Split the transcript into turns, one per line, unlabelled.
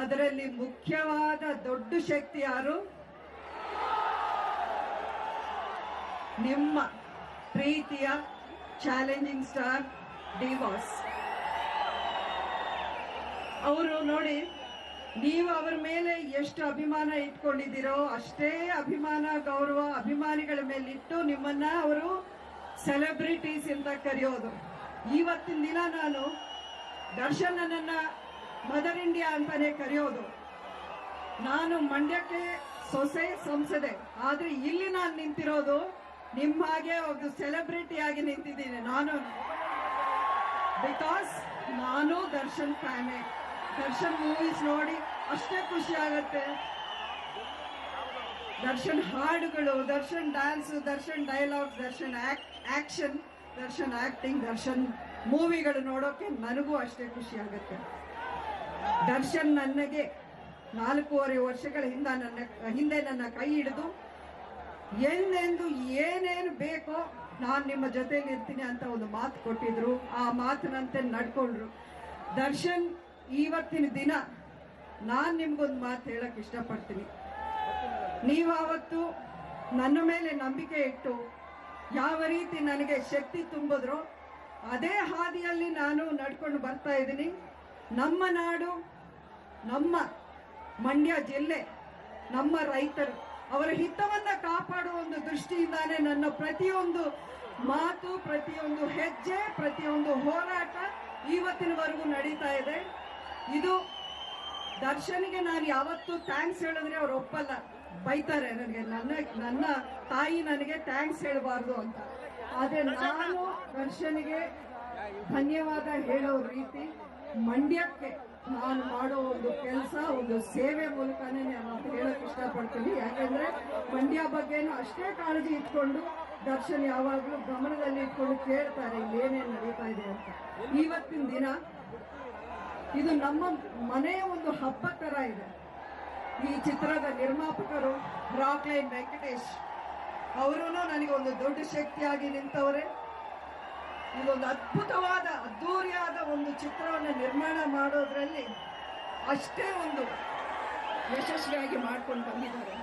ಅದರಲ್ಲಿ ಮುಖ್ಯವಾದ ದೊಡ್ಡ ಶಕ್ತಿ ಯಾರು? ನಿಮ್ಮ ಪ್ರೀತಿಯ ಚಾಲೆಂಜಿಂಗ್ ಸ್ಟಾರ್ ಡಿವಾಸ್ ಅವರು ನೋಡಿ, ನೀವು ಅವರ ಮೇಲೆ ಎಷ್ಟು ಅಭಿಮಾನ ಇಟ್ಕೊಂಡಿದ್ದೀರೋ ಅಷ್ಟೇ ಅಭಿಮಾನ, ಗೌರವ, ಅಭಿಮಾನಿಗಳ ಮೇಲೆ ಇಟ್ಟು ನಿಮ್ಮನ್ನ ಅವರು ಸೆಲೆಬ್ರಿಟೀಸ್ ಅಂತ ಕರೆಯೋದು. ಇವತ್ತಿನ ದಿನ ನಾನು ದರ್ಶನ್ ಮದರ್ ಅಂತಾನೆ ಕರೆಯೋದು. ನಾನು ಮಂಡ್ಯಕ್ಕೆ ಸೊಸೆ, ಸಂಸದೆ. ಆದ್ರೆ ಇಲ್ಲಿ ನಾನು ನಿಂತಿರೋದು ನಿಮ್ಮ ಹಾಗೆ ಒಂದು ಸೆಲೆಬ್ರಿಟಿ ಆಗಿ ನಿಂತಿದ್ದೀನಿ ನಾನು. ಬಿಕಾಸ್ ನಾನು ದರ್ಶನ್ ಫ್ಯಾನೆ. ದರ್ಶನ್ ಮೂವೀಸ್ ನೋಡಿ ಅಷ್ಟೇ ಖುಷಿ ಆಗತ್ತೆ. ದರ್ಶನ್ ಹಾಡುಗಳು, Darshan dance Darshan dialogues Darshan action Darshan acting Darshan ಮೂವಿಗಳು ನೋಡೋಕೆ ನನಗೂ ಅಷ್ಟೇ ಖುಷಿ ಆಗುತ್ತೆ. ದರ್ಶನ್ ನನಗೆ ನಾಲ್ಕೂವರೆ ವರ್ಷಗಳ ಹಿಂದ ನನ್ನ, ಹಿಂದೆ ನನ್ನ ಕೈ ಹಿಡಿದು ಎಂದೆಂದು ಏನೇನು ಬೇಕೋ ನಾನು ನಿಮ್ಮ ಜೊತೆಲಿ ಇರ್ತೀನಿ ಅಂತ ಒಂದು ಮಾತು ಕೊಟ್ಟಿದ್ರು. ಆ ಮಾತಿನಂತೆ ನಡ್ಕೊಂಡ್ರು. ದರ್ಶನ್, ಇವತ್ತಿನ ದಿನ ನಾನು ನಿಮ್ಗೊಂದು ಮಾತು ಹೇಳಕ್ ಇಷ್ಟಪಡ್ತೀನಿ. ನೀವು ಆವತ್ತು ನನ್ನ ಮೇಲೆ ನಂಬಿಕೆ ಇಟ್ಟು ಯಾವ ರೀತಿ ನನಗೆ ಶಕ್ತಿ ತುಂಬಿದ್ರು, ಅದೇ ಹಾದಿಯಲ್ಲಿ ನಾನು ನಡ್ಕೊಂಡು ಬರ್ತಾ ಇದ್ದೀನಿ. ನಮ್ಮ ನಾಡು, ನಮ್ಮ ಮಂಡ್ಯ ಜಿಲ್ಲೆ, ನಮ್ಮ ರೈತರು ಅವರ ಹಿತವನ್ನ ಕಾಪಾಡುವ ಒಂದು ದೃಷ್ಟಿಯಿಂದಾನೇ ನನ್ನ ಪ್ರತಿಯೊಂದು ಮಾತು, ಪ್ರತಿಯೊಂದು ಹೆಜ್ಜೆ, ಪ್ರತಿಯೊಂದು ಹೋರಾಟ ಇವತ್ತಿನವರೆಗೂ ನಡೀತಾ ಇದೆ. ಇದು ದರ್ಶನ್ಗೆ ನಾನು ಯಾವತ್ತೂ ಥ್ಯಾಂಕ್ಸ್ ಹೇಳಿದ್ರೆ ಅವ್ರು ಒಪ್ಪಲ್ಲ. ಬೈತಾರೆ ನನಗೆ, ನನ್ನ ನನ್ನ ತಾಯಿ ನನಗೆ ಥ್ಯಾಂಕ್ಸ್ ಹೇಳಬಾರ್ದು ಅಂತ. ಆದರೆ ನಾನು ದರ್ಶನ್ಗೆ ಧನ್ಯವಾದ ಹೇಳೋ ರೀತಿ ಮಂಡ್ಯಕ್ಕೆ ನಾನು ಮಾಡೋ ಒಂದು ಕೆಲಸ, ಒಂದು ಸೇವೆ ಮೂಲಕನೇ ನಾನು ಹೇಳಕ್ ಇಷ್ಟಪಡ್ತೀನಿ. ಯಾಕಂದ್ರೆ ಮಂಡ್ಯ ಬಗ್ಗೆನೂ ಅಷ್ಟೇ ಕಾಳಜಿ ಇಟ್ಕೊಂಡು ದರ್ಶನ್ ಯಾವಾಗಲೂ ಗಮನದಲ್ಲಿ ಇಟ್ಕೊಂಡು ಕೇಳ್ತಾರೆ ಏನೇನು ನಡೀತಾ ಇದೆ ಅಂತ. ಇವತ್ತಿನ ದಿನ ಇದು ನಮ್ಮ ಮನೆಯ ಒಂದು ಹಬ್ಬ ತರ ಇದೆ. ಈ ಚಿತ್ರದ ನಿರ್ಮಾಪಕರು ರಾಕ್ಲೈನ್ ವೆಂಕಟೇಶ್ ಅವರು ನನಗೆ ಒಂದು ದೊಡ್ಡ ಶಕ್ತಿಯಾಗಿ ನಿಂತವರೇ. ಇದೊಂದು ಅದ್ಭುತವಾದ ಅದ್ಧೂರಿಯಾದ ಒಂದು ಚಿತ್ರವನ್ನು ನಿರ್ಮಾಣ ಮಾಡೋದ್ರಲ್ಲಿ ಅಷ್ಟೇ ಒಂದು ಯಶಸ್ವಿಯಾಗಿ ಮಾಡ್ಕೊಂಡು ಬಂದಿದ್ದಾರೆ.